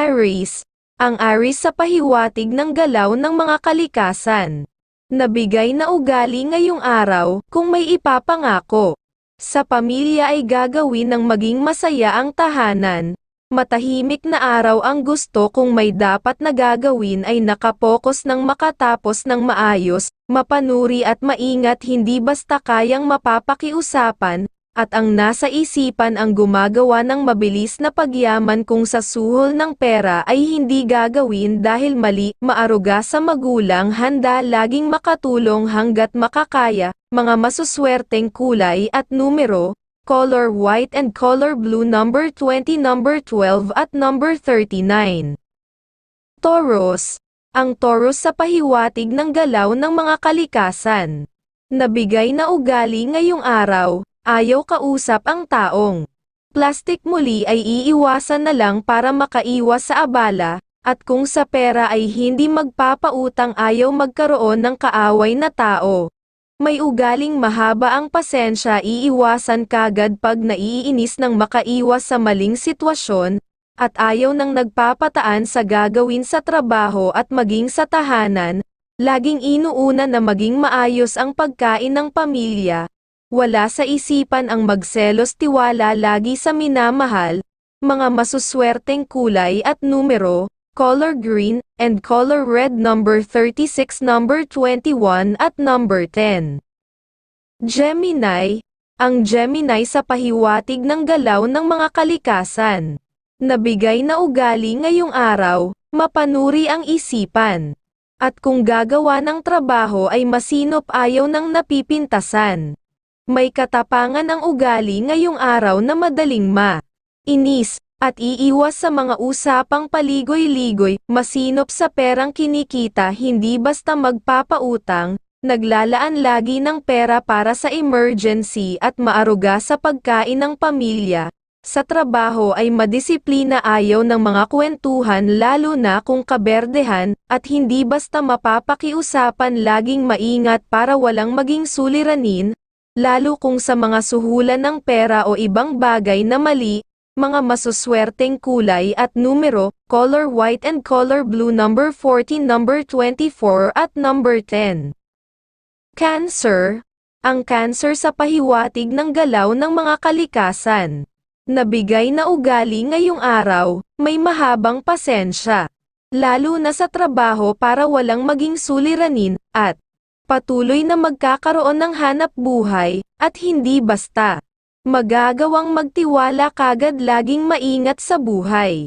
Aries, ang Aries sa pahiwatig ng galaw ng mga kalikasan. Nabigay na ugali ngayong araw, kung may ipapangako. Sa pamilya ay gagawin ng maging masaya ang tahanan. Matahimik na araw ang gusto kung may dapat na gagawin ay nakapokus ng makatapos ng maayos, mapanuri at maingat hindi basta kayang mapapakiusapan, at ang nasa isipan ang gumagawa ng mabilis na pagyaman kung sa suhol ng pera ay hindi gagawin dahil mali, maaruga sa magulang handa laging makatulong hanggat makakaya, mga masuswerteng kulay at numero, color white and color blue number 20 number 12 at number 39. Taurus, ang Taurus sa pahiwatig ng galaw ng mga kalikasan. Nabigay na ugali ngayong araw, ayaw kausap ang taong. Plastic muli ay iiwasan na lang para makaiwas sa abala, at kung sa pera ay hindi magpapautang ayaw magkaroon ng kaaway na tao. May ugaling mahaba ang pasensya iiwasan kagad pag naiinis ng makaiwas sa maling sitwasyon, at ayaw nang nagpapataan sa gagawin sa trabaho at maging sa tahanan, laging inuuna na maging maayos ang pagkain ng pamilya, wala sa isipan ang magselos tiwala lagi sa minamahal, mga masuswerteng kulay at numero, color green, and color red number 36 number 21 at number 10. Gemini, ang Gemini sa pahiwatig ng galaw ng mga kalikasan. Nabigay na ugali ngayong araw, mapanuri ang isipan. At kung gagawa ng trabaho ay masinop ayaw ng napipintasan. May katapangan ang ugali ngayong araw na madaling ma. Inis, at iiwas sa mga usapang paligoy-ligoy, masinop sa perang kinikita hindi basta magpapautang, naglalaan lagi ng pera para sa emergency at maaruga sa pagkain ng pamilya. Sa trabaho ay madisiplina ayaw ng mga kwentuhan lalo na kung kaberdehan, at hindi basta mapapakiusapan laging maingat para walang maging suliranin, lalo kung sa mga suhulan ng pera o ibang bagay na mali, mga masuswerteng kulay at numero, color white and color blue number 14 number 24 at number 10. Cancer, ang cancer sa pahiwatig ng galaw ng mga kalikasan. Nabigay na ugali ngayong araw, may mahabang pasensya. Lalo na sa trabaho para walang maging suliranin, at patuloy na magkakaroon ng hanap buhay, at hindi basta. Magagawang magtiwala kagad laging maingat sa buhay.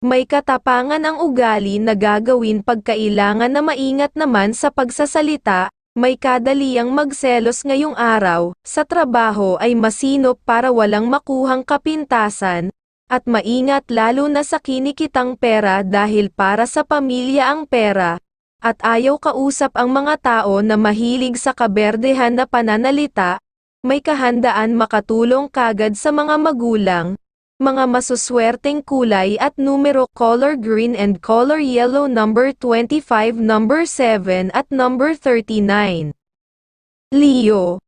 May katapangan ang ugali na gagawin pagkailangan na maingat naman sa pagsasalita, may kadaliang magselos ngayong araw, sa trabaho ay masinop para walang makuhang kapintasan, at maingat lalo na sa kinikitang pera dahil para sa pamilya ang pera, at ayaw kausap ang mga tao na mahilig sa kaberdehan na pananalita, may kahandaan makatulong kagad sa mga magulang, mga masuswerteng kulay at numero color green and color yellow number 25 number 7 at number 39. Leo.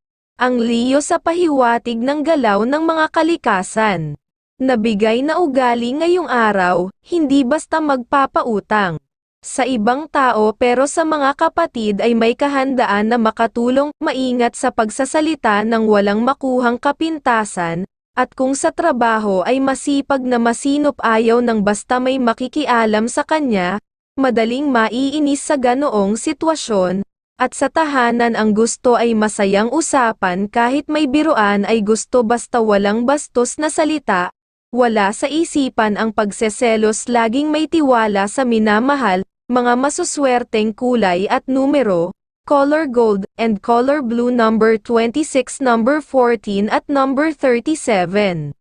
Ang Leo sa pahiwatig ng galaw ng mga kalikasan. Nabigay na ugali ngayong araw, hindi basta magpapautang. Sa ibang tao pero sa mga kapatid ay may kahandaan na makatulong, maingat sa pagsasalita ng walang makuhang kapintasan, at kung sa trabaho ay masipag na masinop ayaw ng basta may makikialam sa kanya, madaling maiinis sa ganoong sitwasyon, at sa tahanan ang gusto ay masayang usapan kahit may biruan ay gusto basta walang bastos na salita, wala sa isipan ang pagseselos laging may tiwala sa minamahal, mga masuswerteng kulay at numero, color gold, and color blue number 26 number 14 at number 37.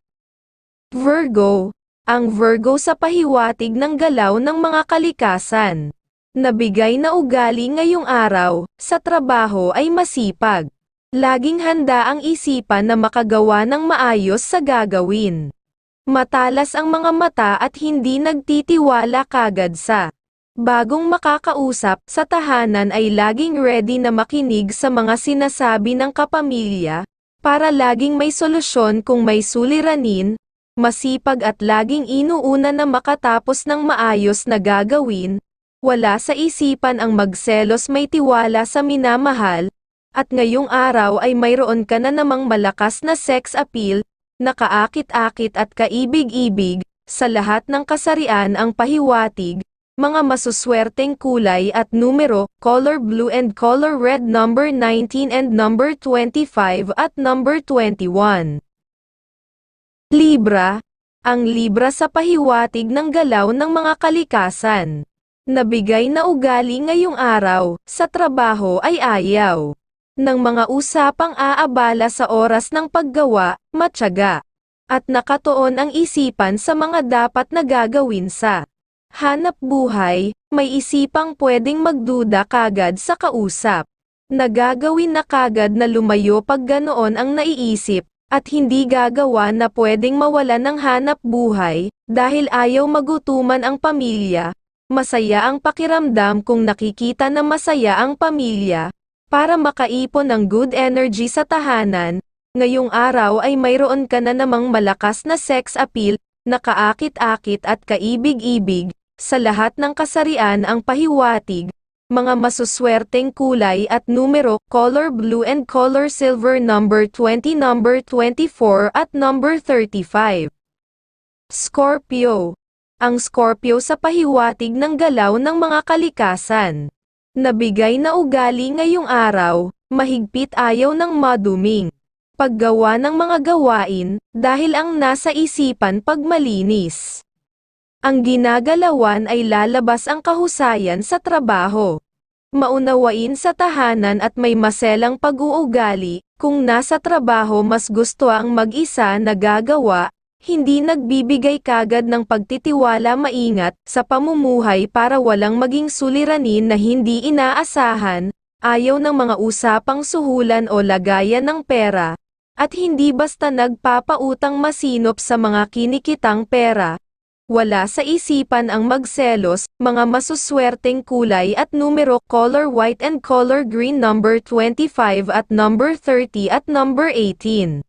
Virgo, ang Virgo sa pahiwatig ng galaw ng mga kalikasan. Nabigay na ugali ngayong araw, sa trabaho ay masipag. Laging handa ang isipan na makagawa ng maayos sa gagawin. Matalas ang mga mata at hindi nagtitiwala kagad sa Bagong makakausap sa tahanan ay laging ready na makinig sa mga sinasabi ng kapamilya, para laging may solusyon kung may suliranin, masipag at laging inuuna na makatapos ng maayos na gagawin, wala sa isipan ang magselos may tiwala sa minamahal, at ngayong araw ay mayroon ka na namang malakas na sex appeal, nakaakit-akit at kaibig-ibig, sa lahat ng kasarian ang pahiwatig, mga masuswerteng kulay at numero, color blue and color red number 19 and number 25 at number 21. Libra, ang Libra sa pahiwatig ng galaw ng mga kalikasan. Nabigay na ugali ngayong araw, sa trabaho ay ayaw. Ng mga usapang aabala sa oras ng paggawa, matyaga. At nakatuon ang isipan sa mga dapat na gagawin sa hanap buhay, may isipang pwedeng magduda kagad sa kausap. Nagagawin na kagad na lumayo pag ganoon ang naiisip, at hindi gagawa na pwedeng mawala ng hanap buhay, dahil ayaw magutuman ang pamilya, Masaya ang pakiramdam kung nakikita na masaya ang pamilya, para makaipon ng good energy sa tahanan, ngayong araw ay mayroon ka na namang malakas na sex appeal, nakaakit-akit at kaibig-ibig, sa lahat ng kasarian ang pahiwatig, mga masuswerteng kulay at numero, color blue and color silver number 20 number 24 at number 35. Scorpio ang Scorpio sa pahiwatig ng galaw ng mga kalikasan. Nabigay na ugali ngayong araw, mahigpit ayaw ng maduming. Paggawa ng mga gawain, dahil ang nasa isipan pagmalinis. Ang ginagalawan ay lalabas ang kahusayan sa trabaho. Maunawain sa tahanan at may maselang pag-uugali, kung nasa trabaho mas gusto ang mag-isa na gagawa, hindi nagbibigay kagad ng pagtitiwala maingat sa pamumuhay para walang maging suliranin na hindi inaasahan, ayaw ng mga usapang suhulan o lagayan ng pera, at hindi basta nagpapautang masinop sa mga kinikitang pera. Wala sa isipan ang magselos, mga masuswerteng kulay at numero color white and color green number 25 at number 30 at number 18.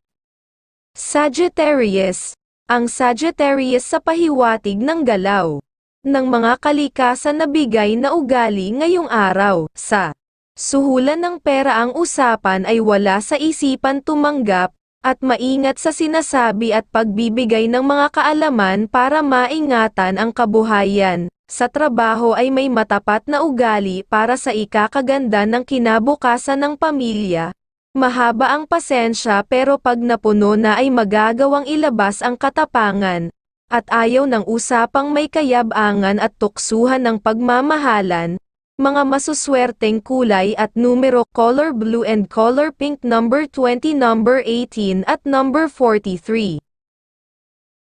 Sagittarius, ang Sagittarius sa pahiwatig ng galaw ng mga kalikasan na bigay na ugali ngayong araw. Sa suhulan ng pera ang usapan ay wala sa isipan tumanggap, at maingat sa sinasabi at pagbibigay ng mga kaalaman para maingatan ang kabuhayan. Sa trabaho ay may matapat na ugali para sa ikakaganda ng kinabukasan ng pamilya, Mahaba ang pasensya pero pag napuno na ay magagawang ilabas ang katapangan, at ayaw ng usapang may kayabangan at tuksuhan ng pagmamahalan, mga masuswerteng kulay at numero color blue and color pink number 20 number 18 at number 43.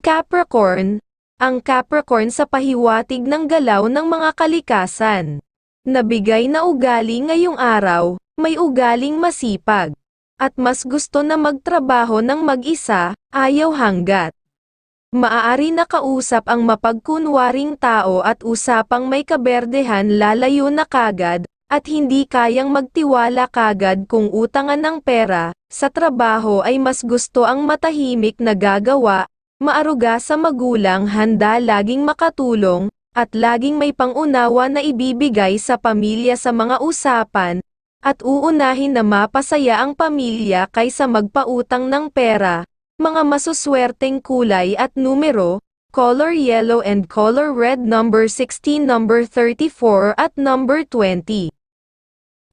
Capricorn, ang Capricorn sa pahiwatig ng galaw ng mga kalikasan. Nabigay na ugali ngayong araw, may ugaling masipag. At mas gusto na magtrabaho ng mag-isa, ayaw hanggat. Maaari na kausap ang mapagkunwaring tao at usapang may kaberdehan lalayo na kagad, at hindi kayang magtiwala kagad kung utangan ng pera, sa trabaho ay mas gusto ang matahimik na gagawa, maaruga sa magulang handa laging makatulong, at laging may pangunawa na ibibigay sa pamilya sa mga usapan, at uunahin na mapasaya ang pamilya kaysa magpautang ng pera, mga masuswerteng kulay at numero, color yellow and color red number 16 number 34 at number 20.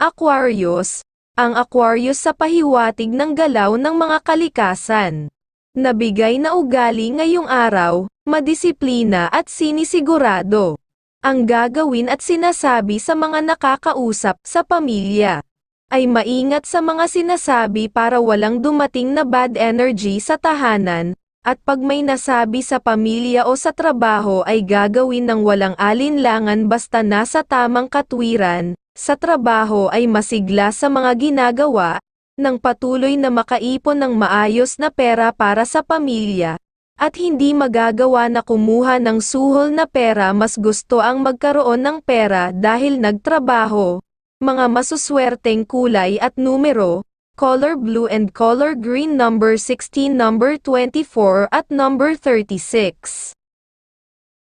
Aquarius, ang Aquarius sa pahiwatig ng galaw ng mga kalikasan. Nabigay na ugali ngayong araw, madisiplina at sinisigurado ang gagawin at sinasabi sa mga nakakausap sa pamilya ay maingat sa mga sinasabi para walang dumating na bad energy sa tahanan, at pag may nasabi sa pamilya o sa trabaho ay gagawin ng walang alinlangan basta nasa tamang katwiran, sa trabaho ay masigla sa mga ginagawa, nang patuloy na makaipon ng maayos na pera para sa pamilya, at hindi magagawa na kumuha ng suhol na pera mas gusto ang magkaroon ng pera dahil nagtrabaho, mga masuswerteng kulay at numero, color blue and color green number 16 number 24 at number 36.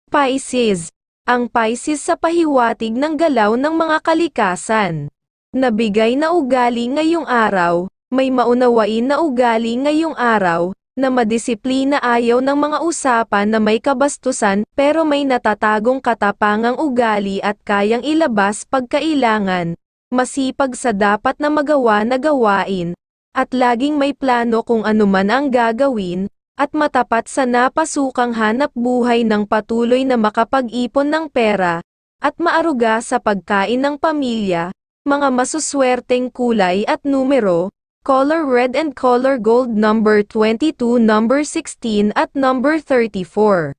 Pisces. Ang Pisces sa pahiwatig ng galaw ng mga kalikasan. Nabigay na ugali ngayong araw, may maunawain na ugali ngayong araw, na madisiplina ayaw ng mga usapan na may kabastusan pero may natatagong katapangang ugali at kayang ilabas pagkailangan, masipag sa dapat na magawa na gawain, at laging may plano kung anuman ang gagawin, at matapat sa napasukang hanap buhay ng patuloy na makapag-ipon ng pera, at maaruga sa pagkain ng pamilya, mga masuswerteng kulay at numero, color red and color gold number 22 number 16 at number 34.